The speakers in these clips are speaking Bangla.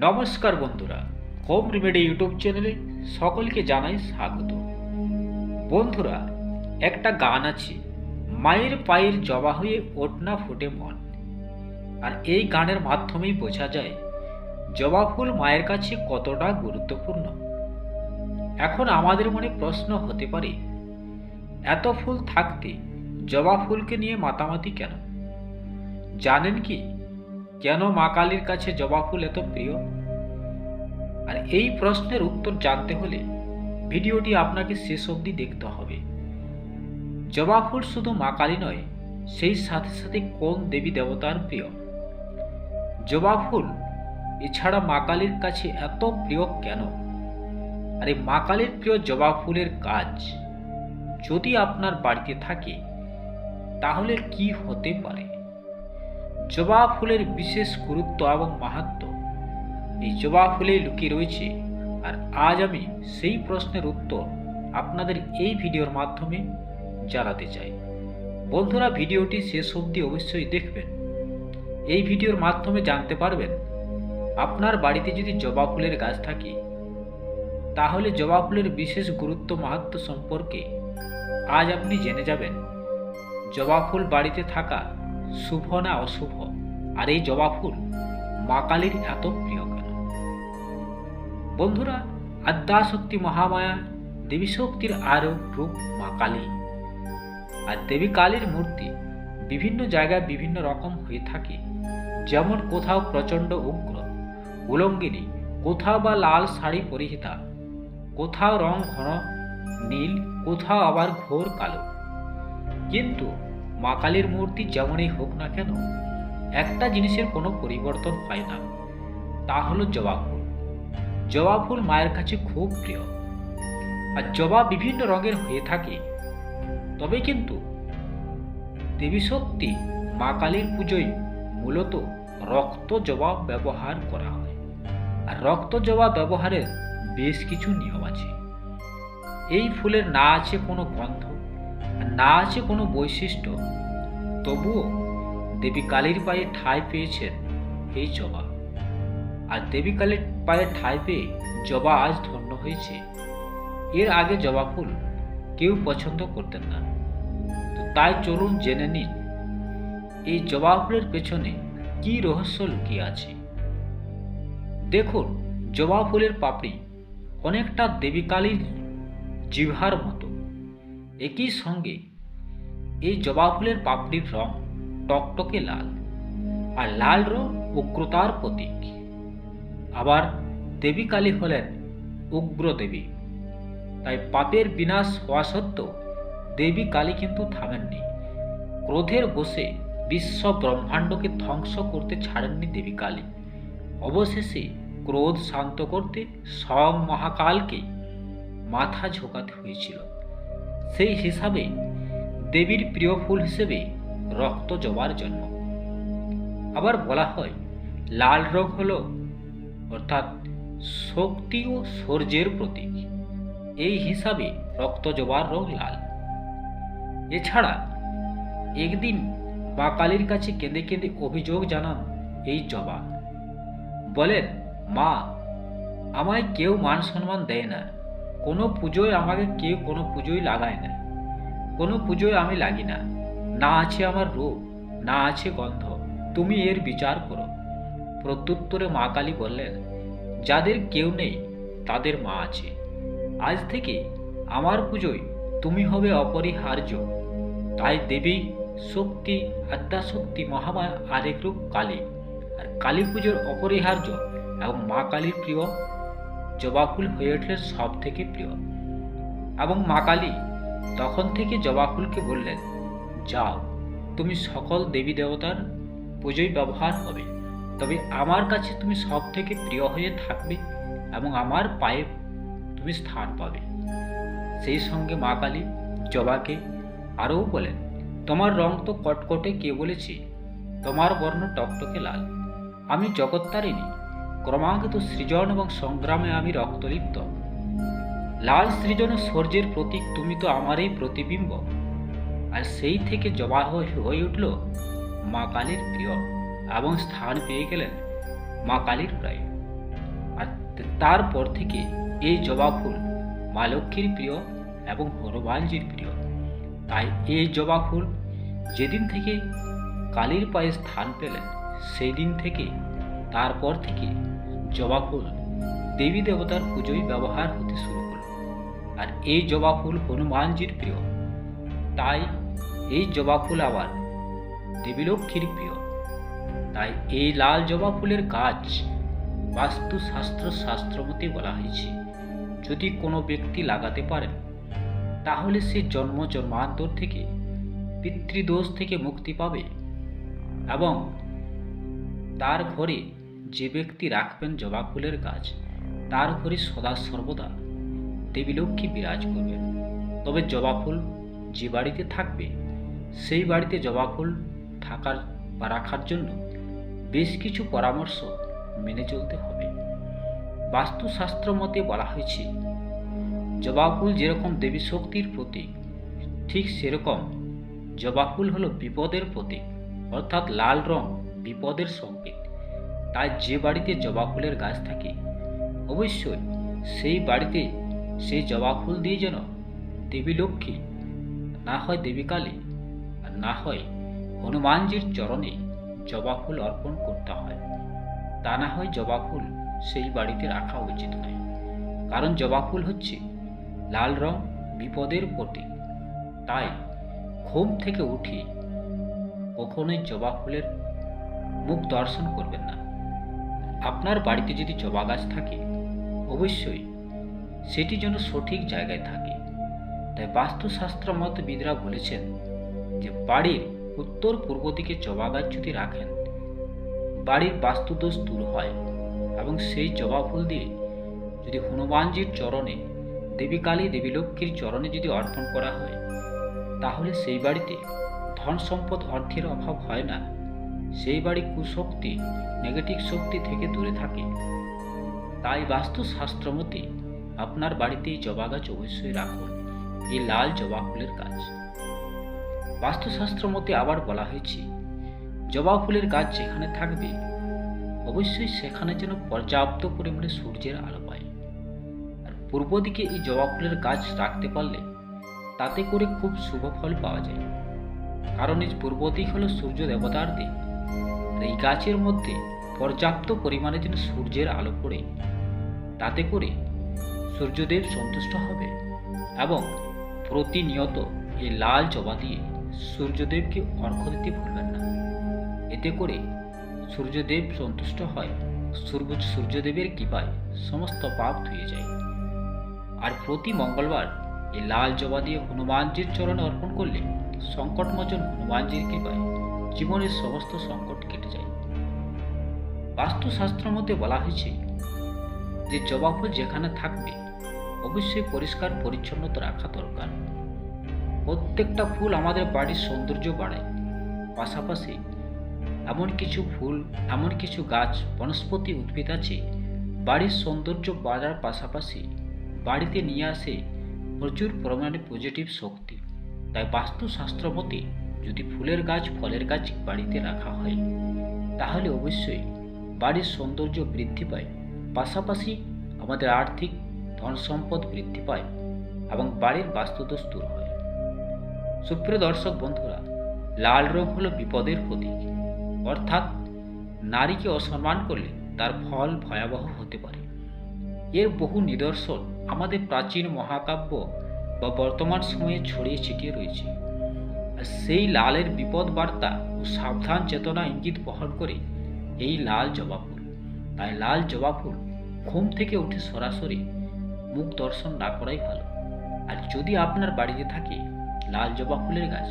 নমস্কার বন্ধুরা, হোম রেমেডি ইউটিউব চ্যানেলে সকলকে জানাই স্বাগত। বন্ধুরা, একটা গান আছে, মায়ের পায়ের জবা হয়ে ওটনা ফুটে মন। আর এই গানের মাধ্যমেই বোঝা যায়, জবা ফুল মায়ের কাছে কতটা গুরুত্বপূর্ণ। এখন আমাদের মনে প্রশ্ন হতে পারে, এত ফুল থাকতে জবা ফুলকে নিয়ে মাতামাতি কেন? জানেন কি? কেন মা কালীর কাছে জবা ফুল এত প্রিয়? আর এই প্রশ্নের উত্তর জানতে হলে ভিডিওটি আপনাকে শেষ অবধি দেখতে হবে। জবা ফুল শুধু মা কালী নয়, সেই সাথে সাথে কোন দেবী দেবতার প্রিয়? জবা ফুল এছাড়া মা কালীর কাছে এত প্রিয় কেন? আর এই মা কালীর প্রিয় জবা ফুলের কাজ যদি আপনার বাড়িতে থাকে, তাহলে কি হতে পারে? জবা ফুলের বিশেষ গুরুত্ব এবং মাহাত্ম এই জবা ফুলেই লুকিয়ে রয়েছে। আর আজ আমি সেই প্রশ্নের উত্তর আপনাদের এই ভিডিওর মাধ্যমে জানাতে চাই। বন্ধুরা, ভিডিওটি শেষ অবধি অবশ্যই দেখবেন। এই ভিডিওর মাধ্যমে জানতে পারবেন, আপনার বাড়িতে যদি জবা ফুলের গাছ থাকে, তাহলে জবা ফুলের বিশেষ গুরুত্ব মাহাত্ম সম্পর্কে আজ আপনি জেনে যাবেন। জবা ফুল বাড়িতে থাকা শুভ না অশুভ? আর এই জবা ফুল মা কালীর এত প্রিয় কেন? বন্ধুরা, আদ্যাশক্তি মহামায়া, দেবী শক্তির আরও রূপ মা কালী। আর দেবী কালীর মূর্তি বিভিন্ন জায়গায় বিভিন্ন রকম হয়ে থাকে। যেমন কোথাও প্রচণ্ড উগ্র, উলঙ্গিনী, কোথাও বা লাল শাড়ি পরিহিতা, কোথাও রং ঘন, নীল, কোথাও আবার ঘোর কালো। কিন্তু মা কালীর মূর্তি যেমনই হোক না কেন, একটা জিনিসের কোনো পরিবর্তন হয় না। তা হলো জবা ফুল। জবা ফুল মায়ের কাছে খুব প্রিয়। আর জবা বিভিন্ন রঙের হয়ে থাকে। তবে কিন্তু দেবী শক্তি মা কালীর পুজোয় মূলত রক্ত জবা ব্যবহার করা হয়। আর রক্ত জবা ব্যবহারের বেশ কিছু নিয়ম আছে। এই ফুলের না আছে কোনো গন্ধ। না আছে কোনো বৈশিষ্ট্য? তবুও দেবী কালীর পায়ে ঠাঁই পেয়েছেন এই জবা। আর দেবী কালীর পায়ে ঠাঁই পেয়ে জবা আজ ধন্য হয়েছে। এর আগে জবা ফুল কেউ পছন্দ করতেন না। তো তাই চলুন জেনে নিন এই জবা ফুলের পেছনে কি রহস্য লুকিয়ে আছে? দেখুন, জবা ফুলের পাপড়ি অনেকটা দেবী কালীর জিভার মতো। একই সঙ্গে এই জবা ফুলের পাপড়ির রং টকটকে লাল আর লাল রং উগ্রতার প্রতীক। আবার দেবী কালী হলেন উগ্র দেবী, তাই পাপের বিনাশ হওয়া সত্ত্বেও দেবী কালী কিন্তু থামেননি। ক্রোধের বসে বিশ্ব ব্রহ্মাণ্ডকে ধ্বংস করতে ছাড়েননি দেবী কালী। অবশেষে ক্রোধ শান্ত করতে স্বয়ং মহাকালকে মাথা ঝোঁকাতে হয়েছিল। সেই হিসাবে দেবীর প্রিয় ফুল হিসেবে রক্ত জবার জন্ম। আবার বলা হয়, লাল রং হল, অর্থাৎ শক্তি ও সূর্যের প্রতীক। এই হিসাবে রক্ত জবার রং লাল। এছাড়া একদিন মা কালীর কাছে কেঁদে কেঁদে অভিযোগ জানান এই জবা। বলেন, মা, আমায় কেউ মান সম্মান দেয় না। কোনো পুজোয় আমাকে কেউ কোনো পুজোয় লাগায় না। কোনো পুজোয় আমি লাগি না। না আছে আমার রূপ, না আছে গন্ধ, তুমি এর বিচার করো। প্রত্যুত্তরে মা কালী বললেন, যাদের কেউ নেই, তাদের মা আছে। আজ থেকে আমার পুজোয় তুমি হবে অপরিহার্য। তাই দেবী, শক্তি, আদ্যাশক্তি, মহামায়া, আরেক রূপ কালী। আর কালী পুজোর অপরিহার্য এবং মা কালীর প্রিয় জবা ফুল হয়ে উঠলেন সব থেকে প্রিয়। এবং মা কালী তখন থেকে জবা ফুলকে বললেন, যাও, তুমি সকল দেবী দেবতার পুজোয় ব্যবহার হবে। তবে আমার কাছে তুমি সব থেকে প্রিয় হয়ে থাকবে এবং আমার পায়ে তুমি স্থান পাবে। সেই সঙ্গে মা কালী জবাকে আরও বলেন, তোমার রং তো কটকটে কে বলেছি? তোমার বর্ণ টকটকে লাল। আমি জগত্তারিণী ক্রমাগত সৃজন এবং সংগ্রামে আমি রক্তলিপ্ত। লাল সৃজনে সূর্যের প্রতীক, তুমি তো আমারই প্রতিবিম্ব। আর সেই থেকে জবা হয়ে উঠল মা কালীর প্রিয় এবং স্থান পেয়ে গেলেন মা কালীর প্রায়। আর তারপর থেকে এই জবা ফুল মা লক্ষ্মীর প্রিয় এবং হনুমানজির প্রিয়। তাই এই জবা ফুল যেদিন থেকে কালীর পায়ে স্থান পেলেন সেই দিন থেকে তারপর থেকে জবা ফুল। দেবী দেবতার পুজোয় ব্যবহার হতে শুরু হলো আর এই জবা ফুল হনুমানজির প্রিয়। তাই এই জবা ফুল আবার দেবী লক্ষ্মীর প্রিয়। তাই এই লাল জবা ফুলের গাছ বাস্তুশাস্ত্র শাস্ত্রমতে বলা হয়েছে, যদি কোনো ব্যক্তি লাগাতে পারেন, তাহলে সে জন্ম জন্মান্তর থেকে, পিতৃদোষ থেকে মুক্তি পাবে এবং তার ঘরে ব্যক্তি রাখবেন জবা ফুলের গাছ, তার ঘরে সদা সর্বদা দেবী লক্ষ্মী বিরাজ করবেন। তবে জবা ফুল যে বাড়িতে থাকবে, সেই বাড়িতে জবা ফুল থাকার বা রাখার জন্য বেশ কিছু পরামর্শ মেনে চলতে হবে। বাস্তুশাস্ত্র মতে বলা হয়েছে, জবা ফুল যেরকম দেবী শক্তির প্রতীক, ঠিক সেরকম জবা ফুল হলো বিপদের প্রতীক, অর্থাৎ লাল রং বিপদের সংকেত। তাই যে বাড়িতে জবা ফুলের গাছ থাকে, অবশ্যই সেই বাড়িতে সেই জবা ফুল দিয়ে যেন দেবী লক্ষ্মী না হয় দেবী কালী আর না হয় হনুমানজির চরণে জবা ফুল অর্পণ করতে হয়। তা না হয় জবা ফুল সেই বাড়িতে রাখা উচিত নয়। কারণ জবা ফুল হচ্ছে লাল রং বিপদের প্রতীক। তাই ঘুম থেকে উঠে কখনোই জবা ফুলের মুখ দর্শন করবেন না। আপনার বাড়িতে যদি জবা গাছ থাকে, অবশ্যই সেটি যেন সঠিক জায়গায় থাকে। তাই বাস্তুশাস্ত্র মতবিদরা বলেছেন যে, বাড়ির উত্তর পূর্ব দিকে জবা গাছ যদি রাখেন, বাড়ির বাস্তুদোষ দূর হয় এবং সেই জবা ফুল দিয়ে যদি হনুমানজির চরণে, দেবী কালী দেবী লক্ষ্মীর চরণে যদি অর্পণ করা হয়, তাহলে সেই বাড়িতে ধন সম্পদ অর্থের অভাব হয় না। সেই বাড়ি কুশক্তি নেগেটিভ শক্তি থেকে দূরে থাকে। তাই বাস্তুশাস্ত্র মতে আপনার বাড়িতেই জবা গাছ অবশ্যই রাখুন, এই লাল জবা ফুলের গাছ। বাস্তুশাস্ত্র মতে আবার বলা হয়েছে, জবা ফুলের গাছ যেখানে থাকবে, অবশ্যই সেখানে যেন পর্যাপ্ত পরিমাণে সূর্যের আলো পায়। আর পূর্ব দিকে এই জবা ফুলের গাছ রাখতে পারলে তাতে করে খুব শুভ ফল পাওয়া যায়। কারণ এই পূর্ব দিক হলো সূর্য দেবতার দিক এই গাছের মধ্যে পর্যাপ্ত পরিমাণে যেন সূর্যের আলো পড়ে, তাতে করে সূর্যদেব সন্তুষ্ট হবে এবং প্রতিনিয়ত এই লাল জবা দিয়ে সূর্যদেবকে অর্ঘ্য দিতে ভুলবেন না। এতে করে সূর্যদেব সন্তুষ্ট হয়, সূর্য সূর্যদেবের কৃপায় সমস্ত পাপ ধুয়ে যায়। আর প্রতি মঙ্গলবার এই লাল জবা দিয়ে হনুমানজির চরণে অর্পণ করলে সংকটমোচন হনুমানজির কৃপায় জীবনের সমস্ত সংকট কেটে যায়। বাস্তুশাস্ত্র মতে বলা হয়েছে যে জবা ফুল যেখানে থাকবে, অবশ্যই পরিষ্কার, পরিচ্ছন্নতা রাখা দরকার। প্রত্যেকটা ফুল আমাদের বাড়ির সৌন্দর্য বাড়ায়। পাশাপাশি এমন কিছু ফুল, এমন কিছু গাছ, বনস্পতি, উদ্ভিদ আছে, বাড়ির সৌন্দর্য বাড়ার পাশাপাশি বাড়িতে নিয়ে আসে প্রচুর পরিমাণে পজিটিভ শক্তি। তাই বাস্তুশাস্ত্র মতে যদি ফুলের গাছ ফলের গাছ বাড়িতে রাখা হয়, তাহলে অবশ্যই বাড়ির সৌন্দর্য বৃদ্ধি পায়। পাশাপাশি আমাদের আর্থিক ধন সম্পদ বৃদ্ধি পায় এবং বাড়ির বাস্তুদোষ দূর হয়। সুপ্রিয় দর্শক বন্ধুরা, লাল রং হলো বিপদের প্রতীক। অর্থাৎ নারীকে অসম্মান করলে তার ফল ভয়াবহ হতে পারে। এর বহু নিদর্শন আমাদের প্রাচীন মহাকাব্য বা বর্তমান সময়ে ছড়িয়ে ছিটিয়ে রয়েছে। সেই লালের বিপদ বার্তা ও সাবধান চেতনা ইঙ্গিত বহন করে এই লাল জবা ফুল তাই লাল জবা ফুল ঘুম থেকে উঠে সরাসরি মুখ দর্শন না করাই ভালো। আর যদি আপনার বাড়িতে থাকে লাল জবা ফুলের গাছ,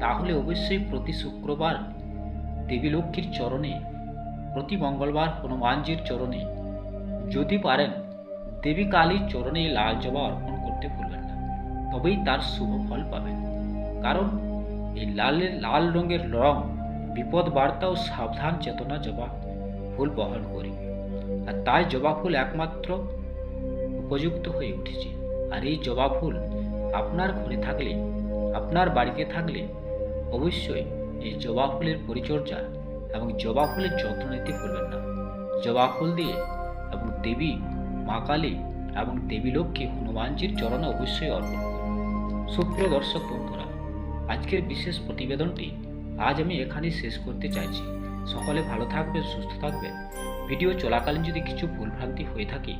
তাহলে অবশ্যই প্রতি শুক্রবার দেবী লক্ষ্মীর চরণে, প্রতি মঙ্গলবার হনুমানজির চরণে, যদি পারেন দেবী কালীর চরণে লাল জবা অর্পণ করতে ভুলবেন না। তবেই তার শুভ ফল পাবেন। কারণ এই লালের লাল রঙের রং, বিপদ বার্তা ও সাবধান চেতনা জবা ফুল বহন করে। আর তাই জবা ফুল একমাত্র উপযুক্ত হয়ে উঠেছে। আর এই জবা ফুল আপনার ঘরে থাকলে, আপনার বাড়িতে থাকলে অবশ্যই এই জবা ফুলের পরিচর্যা এবং জবা ফুলের যত্ন নিতে ভুলবেন না। জবা ফুল দিয়ে এবং দেবী, মা কালী এবং দেবী লক্ষ্মী হনুমানজির চরণে অবশ্যই অর্পণ করুন। সুপ্রিয় দর্শক বন্ধুরা আজকের বিশেষ প্রতিবেদনটি আজ আমি এখানেই শেষ করতে চাইছি। সকলে ভালো থাকবেন, সুস্থ থাকবেন। ভিডিও চলাকালীন যদি কিছু ভুলভ্রান্তি হয়ে থাকে,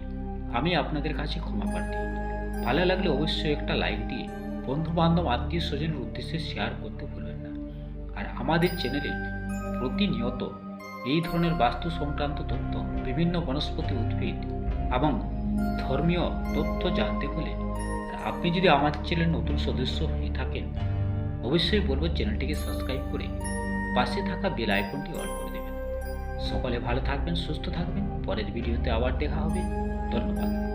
আমি আপনাদের কাছে ক্ষমা প্রার্থী। ভালো লাগলে অবশ্যই একটা লাইক দিয়ে বন্ধু বান্ধব আত্মীয় স্বজনের উদ্দেশ্যে শেয়ার করতে ভুলবেন না। আর আমাদের চ্যানেলে প্রতিনিয়ত এই ধরনের বাস্তু সংক্রান্ত তথ্য, বিভিন্ন বনস্পতি উদ্ভিদ এবং ধর্মীয় তথ্য জানতে হলে আপনি যদি আমাদের চ্যানেল নতুন সদস্য হয়ে থাকেন অবশ্যই বলব চ্যানেলটিকে সাবস্ক্রাইব করে পাশে থাকা বেল আইকনটি অন করে দেবেন। সকলে ভালো থাকবেন, সুস্থ থাকবেন। পরের ভিডিওতে আবার দেখা হবে। ধন্যবাদ।